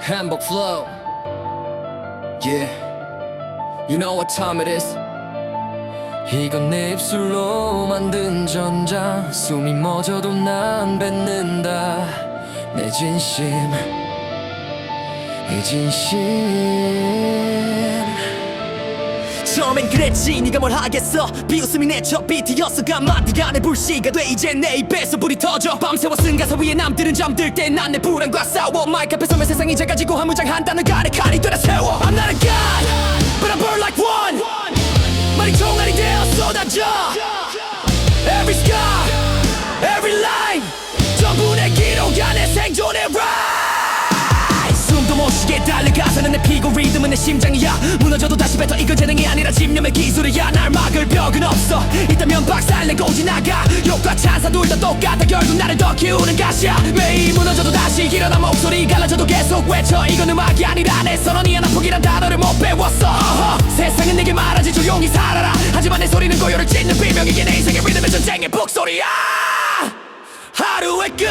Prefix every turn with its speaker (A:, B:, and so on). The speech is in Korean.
A: Hamburg flow. Yeah, you know what time it is. 이건 내 입술로 만든 전장 숨이 멎어도 난 뱉는다 내 진심 이 진심
B: 처음엔 그랬지. 네가 뭘 하겠어? 비웃음이 내첫 비트였어. 한마디가 내 불씨가 돼. 이제 내 입에서 불이 터져. 밤새워 쓴 가사 위에 남들은 잠들 때 난 내 불안과 싸워. 마이크 앞에 서면 세상이 작아지고 한 문장 한 단어가 내 칼이 되려 세워. I'm not a god but I burn like one. 말이 총알이 되어 쏟아져. Every scar every line. 전부 내 기록 안에 생존의 rise. 숨도 못 쉬게 달려가사는 내 내 심장이야. 무너져도 다시 뱉어. 이건 재능이 아니라 집념의 기술이야. 날 막을 벽은 없어. 있다면 박살내고 지나가. 욕과 찬사 둘 다 똑같아. 결국 나를 더 키우는 가시야. 매일 무너져도 다시 일어나 목소리 갈라져도 계속 외쳐. 이건 음악이 아니라 내 선언이야 나 포기란 단어를 못 배웠어. 어허. 세상은 내게 말하지 조용히 살아라. 하지만 내 소리는 고요를 찢는 비명이게 내 인생의 리듬의 전쟁의 북소리야. 하루의 끝